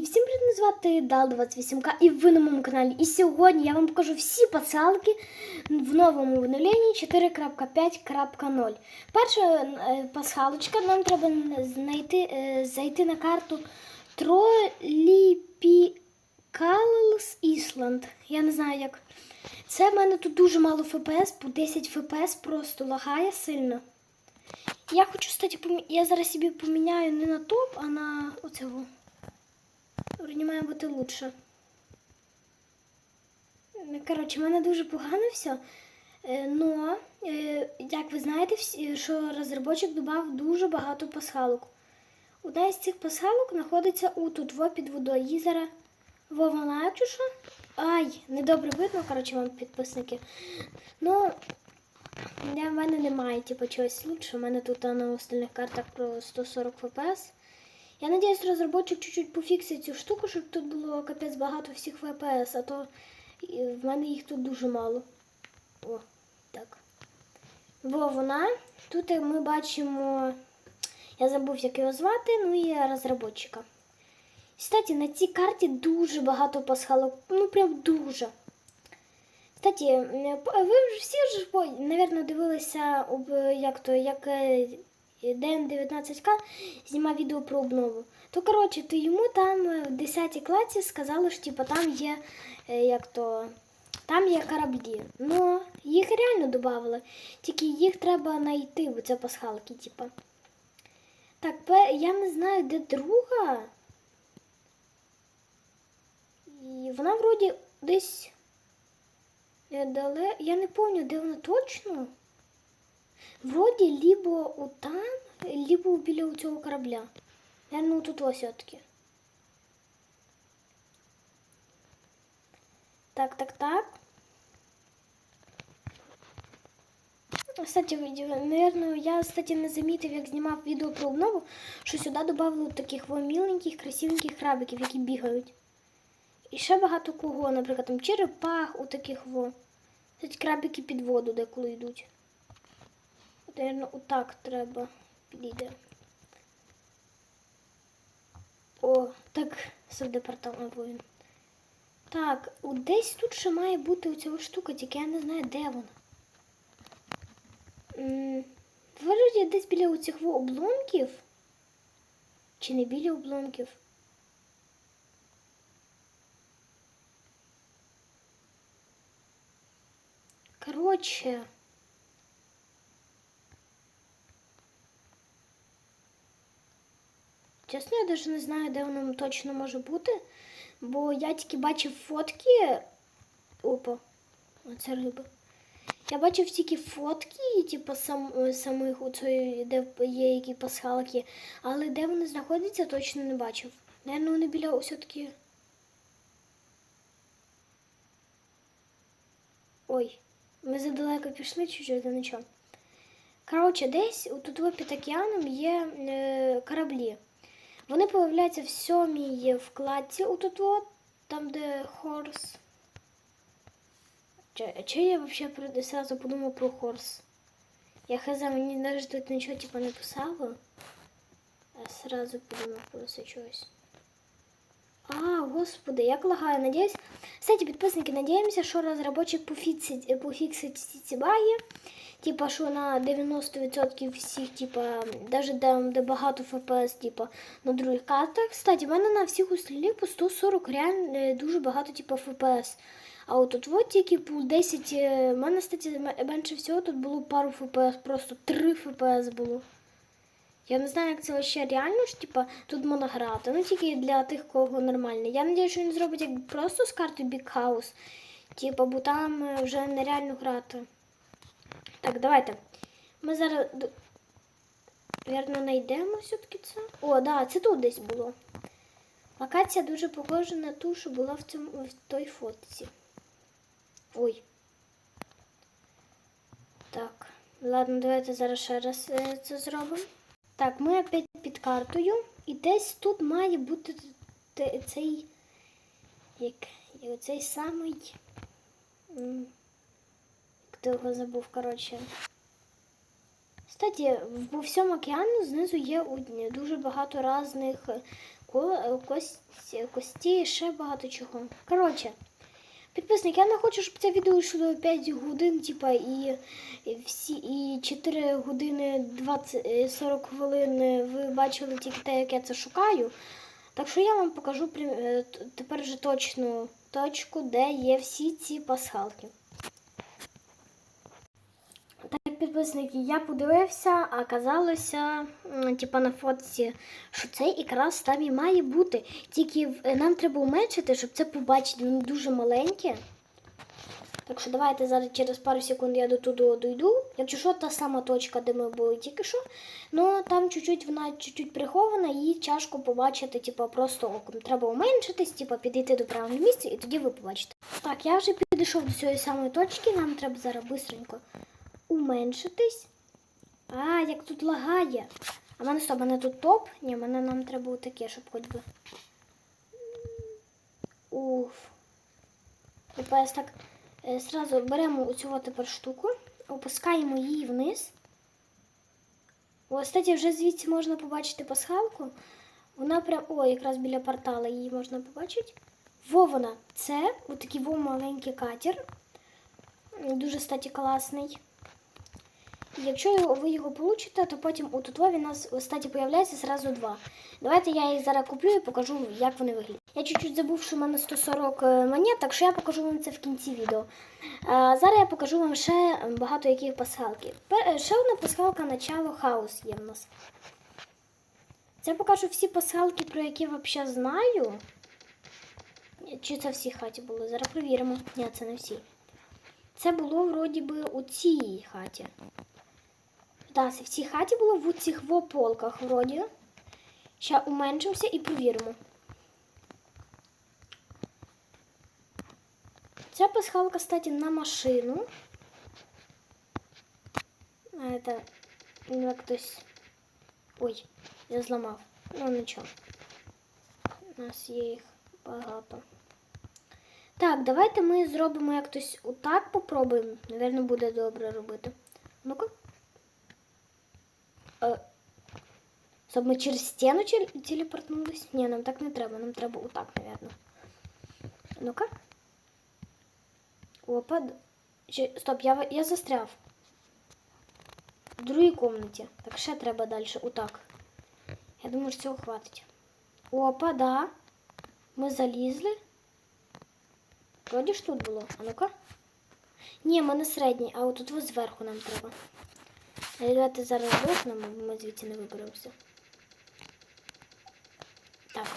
І всім привіт, звати Дал28К і ви на моєму каналі. І сьогодні я вам покажу всі пасхалки в новому обновленні 4.5.0. Перша е, пасхалочка, нам треба знайти, е, зайти на карту Троліпікалс Ісланд. Я не знаю як. Це в мене тут дуже мало ФПС, по 10 ФПС просто лагає сильно. Я хочу, кстати, я зараз собі поміняю не на топ, а на оцього. Вроді має бути лучше. Ну, Коротше, в мене дуже погано все. Е, Но, е, як ви знаєте, що розробочик додав дуже багато пасхалок. Одна із цих пасхалок знаходиться у тут во під водою. Її зараз Вова знаєте? Ай, недобре видно, коротше, вам підписники. Ну, в мене немає, типу, чогось лучше. У мене тут на остальних картах про 140 фпс. Я надіюсь, розробочик чуть-чуть пофіксить цю штуку, щоб тут було капець багато всіх ФПС, а то в мене їх тут дуже мало. О, так. Бо вона. Тут ми бачимо. Я забув, як його звати, ну і розробочика. Кстати, на цій карті дуже багато пасхалок. Ну прям дуже. Кстати, е, ви всі ж, навірно, дивилися, як то, як е, ДН19К знімав відео про обнову. То, коротше, то йому там е, в 10 класі сказали, що типу, там є, е, як то, там є кораблі. Ну, їх реально додали. Тільки їх треба знайти, бо це пасхалки, типу. Так, я не знаю, де друга. І вона вроді десь недале. Я не пам'ятаю, де вона точно. Вроді либо отам, либо біля цього корабля. Наверное, тут ось все-таки. Так, так, так. Кстати, наверное, я, кстати, не замітив, як знімав відео про обнову, що сюди додали таких во міленьких, красивеньких крабиків, які бігають. І ще багато кого, наприклад, там черепах у таких во. Крабики під воду деколи йдуть. Наверно, отак треба підійде. О, так, subдепартамент воїн. Так, о, десь тут ще має бути оця штука, тільки я не знаю, де вона. Вроді десь біля оцих обломків. Чи не біля обломків? Короче. Чесно, я навіть не знаю, де воно точно може бути, бо я тільки бачив фотки. Опа, оце риба. Я бачив тільки фотки, типу, сам, самих цієї, де є які пасхалки, але де вони знаходяться, точно не бачив. Наверно, вони біля все-таки. Ой, ми задалеко пішли чуть-чуть, але нічого. Коротше, десь тут під океаном є е, кораблі. Вони появляються в сьомій вкладці у от, там, де Хорс. Чи, чи я взагалі сразу подумав про Хорс? Я хз, мені навіть тут нічого типу не писало. А сразу подумав про це чогось. А, господи, як лагаю. Надіюсь. Кстати, підписники, надіємося, що розробочик пофіксить, пофіксить всі ці баги. Типа, що на 90% всіх, типа, навіть де багато FPS, типа, на других картах. Кстати, в мене на всіх остальних по 140 реально е, дуже багато, типа, FPS. А от тут от тільки по 10, е, в мене, кстати, менше всього тут було пару FPS, просто 3 FPS було. Я не знаю, як це вообще реально ж, типа, тут можна грати. Ну тільки для тих, кого нормально. Я сподіваюся, що він зробить як просто з карти Big House. Типа, бо там е, вже нереально грати. Так, давайте. Ми зараз. Вірно, знайдемо все-таки це. О, да, це тут десь було. Локація дуже похожа на ту, що була в, цьому, в той фотці. Ой. Так. Ладно, давайте зараз ще раз е, це зробимо. Так, ми опять під картою. І десь тут має бути цей. Як, цей самий. ти його забув, коротше. Кстати, по всьому океану знизу є дуже багато різних ко- е, кості, ще багато чого. Коротше, підписник, я не хочу, щоб це відео йшло 5 годин, типа, і, всі і 4 години 20, е, 40 хвилин е, ви бачили тільки те, як я це шукаю. Так що я вам покажу е, тепер вже точну точку, де є всі ці пасхалки. Так, підписники, я подивився, а казалося, типа на фотці, що це якраз там і має бути. Тільки е, нам треба уменшити, щоб це побачити. Воно дуже маленьке. Так що давайте зараз через пару секунд я до туди дойду. Якщо що, та сама точка, де ми були тільки що. Ну там чуть-чуть вона чуть-чуть прихована, її тяжко побачити, типа просто оком. Треба уменшитись, типа підійти до правильного місця, і тоді ви побачите. Так, я вже підійшов до цієї самої точки, нам треба зараз бистренько уменшитись. А, як тут лагає. А мене що, мене тут топ? Ні, мене нам треба таке, щоб хоч би. Уф. Тепер так е, зразу беремо оцю тепер штуку, опускаємо її вниз. Ось, кстати, вже звідси можна побачити пасхалку. Вона прям. О, якраз біля портала її можна побачити. Во вона. Це отакий во маленький катер. Дуже, кстати, класний. Якщо ви його получите, то потім у Тутвові у нас кстати, появляється зразу два. Давайте я їх зараз куплю і покажу, як вони виглядають. Я чуть-чуть забув, що в мене 140 монет, так що я покажу вам це в кінці відео. А, зараз я покажу вам ще багато яких пасхалки. Пе- е, Ще одна пасхалка начало хаос є в нас. Це покажу всі пасхалки, про які взагалі знаю. Чи це всі хаті були? Зараз перевіримо. Ні, це не всі. Це було вроді би у цій хаті. Так, в цій хаті було в цих полках вроді. Ще уменшимося і провіримо. Ця пасхалка, кстати, на машину. А это як хтось. Ой, я зламав. Ну нічого. У нас є їх багато. Так, давайте ми зробимо як хтось отак попробуємо. Навірно, буде добре робити. Ну-ка. Щоб ми через стіну теле- телепортнулись? Ні, нам так не треба, нам треба отак, навірно. Ну-ка. Опа. Стоп, я, я застряв. В другій комнаті. Так ще треба далі. Отак. Я думаю, що цього хватить. Опа, да. Ми залізли. Вроді ж тут було. А ну-ка. Ні, в мене середній, а от тут зверху нам треба. Е, Давайте зараз вимкнемо, бо ми звідси не виберемося. Так.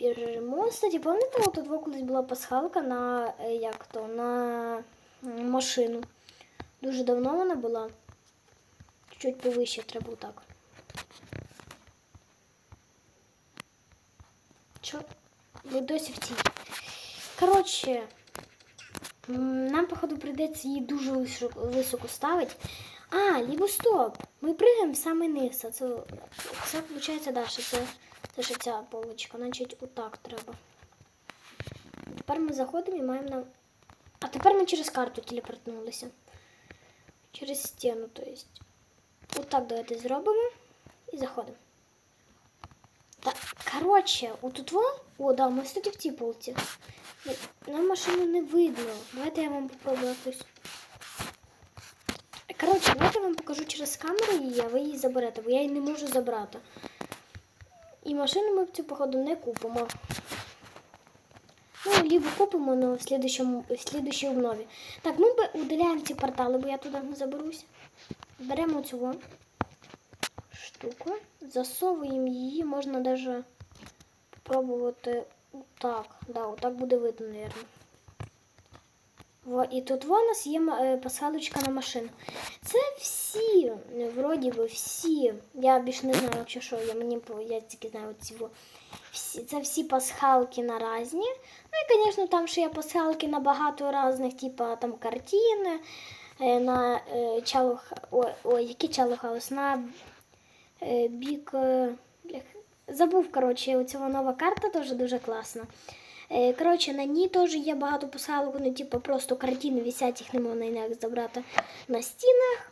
Беремо. Кстати, пам'ятаєте, тут во колись була пасхалка на е, як то, на м, машину. Дуже давно вона була. Чуть повище треба так. Чо? Ви досі в цій. Коротше, нам, походу, прийдеться її дуже високо, ставити. А, либо стоп. Ми пригаємо в самий низ. А це, це виходить, да, що це, це ще ця полочка. Значить, отак треба. Тепер ми заходимо і маємо на. А тепер ми через карту телепортнулися. Через стіну, то есть. Отак давайте зробимо і заходимо. Так, коротше, отут во. О, да, ми кстати в цій полці. Нам машину не видно. Давайте я вам попробую якось. Коротше, давайте я вам покажу через камеру її, а ви її заберете, бо я її не можу забрати. І машину ми в цю, походу, не купимо. Ну, либо купимо, но в следующем, в следующей обнові. Так, ми удаляємо ці портали, бо я туди не заберусь. Беремо цю штуку, засовуємо її, можна навіть спробувати отак. Да, отак буде видно, мабуть. І тут у нас є е, пасхалочка на машину. Це всі, вроді би, всі. Я більше не знаю, якщо що, я мені я тільки знаю ці. Це всі пасхалки на різні. Ну і, звісно, там ще є пасхалки на багато різних, типа там картини, е, на е, чалу, ой, ой, які чалу хаус, на бік. Забув, коротше, оця нова карта теж дуже класна. Е, Коротше, на ній теж є багато посалок, ну, типу, просто картини висять, їх не можна ніяк забрати на стінах.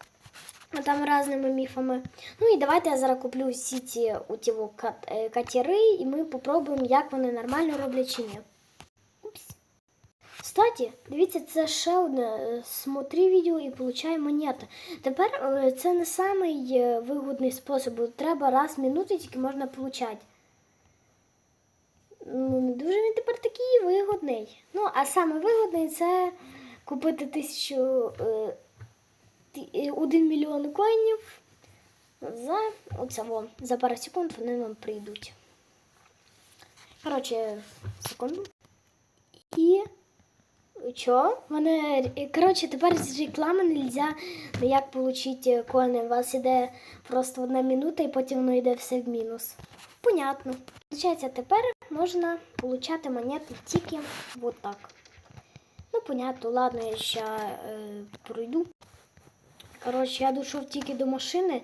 а Там різними міфами. Ну і давайте я зараз куплю всі ці е, катери, і ми попробуємо, як вони нормально роблять чи ні. Кстати, дивіться, це ще одне. е, Смотри відео і получай монети. Тепер е, це не самий е, вигідний спосіб, бо треба раз в тільки можна получати. Ну, не дуже він тепер такий вигодний. Ну, а саме вигодний це купити тисячу один мільйон коїнів за оце во, за пару секунд вони вам прийдуть. Коротше, секунду. І що? Мене, коротше, тепер з реклами не можна ніяк отримати коїни. У вас іде просто одна минута і потім воно йде все в мінус. Понятно. Получається, тепер можна получати монети тільки вот так. Ну, понятно, ладно, я ще е, пройду. Коротше, я дійшов тільки до машини,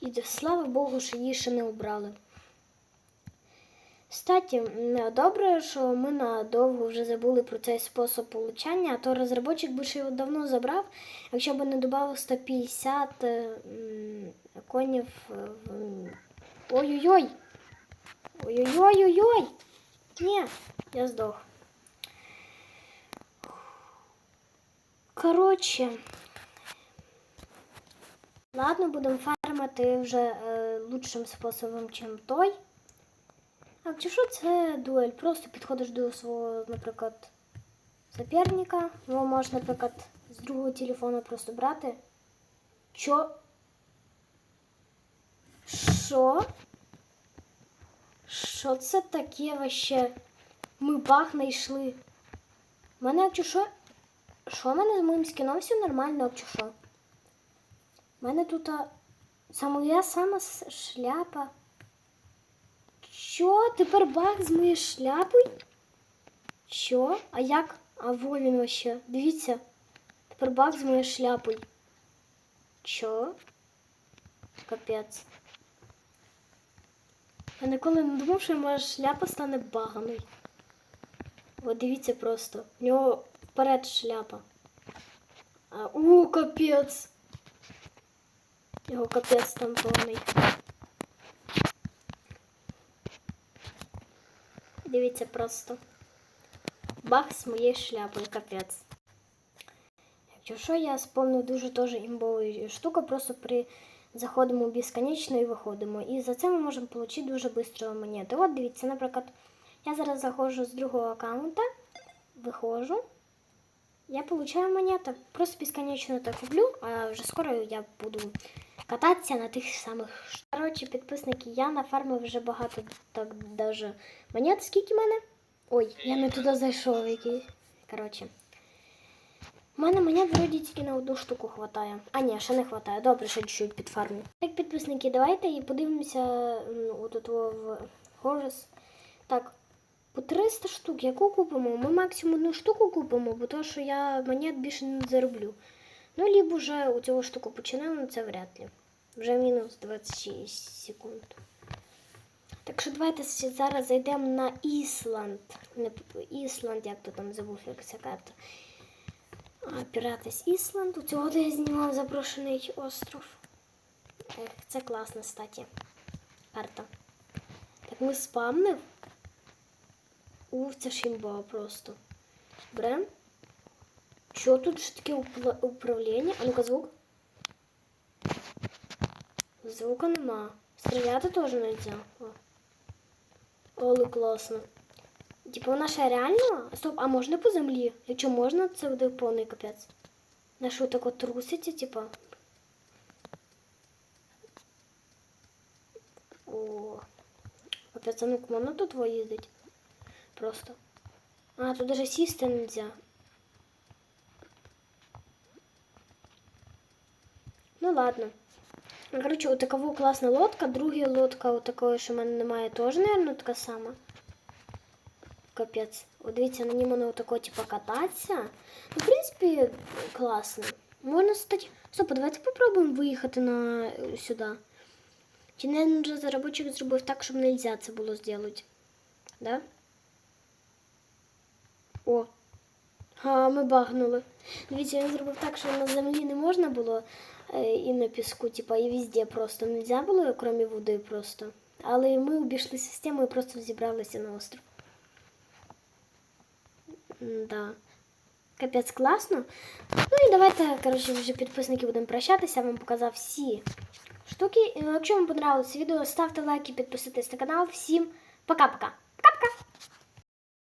і слава Богу, що її ще не обрали. Кстати, добре, що ми надовго вже забули про цей спосіб получання, а то розробник би ще його давно забрав, якщо б не додав 150 е, конів е. Ой-ой-ой! Ой-ой-ой-ой-ой! Ні, я здох. Коротше. Ладно, будемо фармити вже е, лучшим способом, чим той. А чи що це дуель? Просто підходиш до свого, наприклад, соперника. Його можеш, наприклад, з другого телефону просто брати. Чо? Що? Що це таке вообще? Ми баг знайшли. У мене якщо що? Що в мене з моїм скіном все нормально, якщо що? У мене тут а, саме сама шляпа. Що? Тепер баг з моєю шляпою? Що? А як? А во він вообще. Дивіться. Тепер баг з моєю шляпою. Що? Капець. Я ніколи не думав, що моя шляпа стане баганою. От дивіться просто. У нього вперед шляпа. А, у, капець. Його капець там повний. Дивіться просто. Бах з моєю шляпою, капець. Якщо що, я сповнив дуже теж імбову штуку, просто при заходимо в безконечно і виходимо. І за це ми можемо отримати дуже швидко монети. От дивіться, наприклад, я зараз заходжу з другого аккаунта, виходжу, я получаю монети. Просто безконечно так роблю, а вже скоро я буду кататися на тих самих. Коротше, підписники, я нафармив вже багато так даже монет. Скільки в мене? Ой, я не туди зайшов який. Коротше. У мене монет вроді тільки на одну штуку хватає. А ні, ще не хватає. Добре, ще чуть-чуть підфармлю. Так, підписники, давайте і подивимося отут во в Хорус. Так, по 300 штук, яку купимо? Ми максимум одну штуку купимо, бо то, що я монет більше не зароблю. Ну, лібо вже у цього штуку починаємо, ну це вряд ли. Вже мінус 26 секунд. Так що давайте зараз зайдемо на Ісланд. Не Ісланд, як то там забув, як ця карта. А, Пірати з Ісланду. Цього я знімав заброшений остров. Ех, це класна, статі. Карта. Так ми спамнив. Уф, це ж просто. Брем. Що тут ж таке управління? А ну-ка звук. Звука нема. Стріляти теж не можна. Оле, класно. Типу, вона ще реально? Стоп, а можна по землі? Якщо можна, це буде повний капець. На що так от труситься, типа? О. Капець, а ну-ка, можна тут їздить? Просто. А, тут даже сісти нельзя. Ну ладно. Ну, Короче, у такого класна лодка, друга лодка, у такої, що в мене немає, теж, наверное, така сама. Капець. От дивіться, на ньому воно отако, типу, кататися. Ну, в принципі, класно. Можна стати. Стоп, а давайте попробуємо виїхати на е, сюди. Чи не вже заробочик зробив так, щоб нельзя це було зробити? Да? О. А, ми багнули. Дивіться, він зробив так, що на землі не можна було е, і на піску, типа, і везде просто не можна було, крім води просто. Але ми обійшли систему і просто зібралися на остров. Да. Капець класно. Ну і давайте, коротше, вже підписники будемо прощатися. Я вам показав всі штуки. Якщо вам понравилось відео, ставте лайки, підписуйтесь на канал. Всім пока-пока!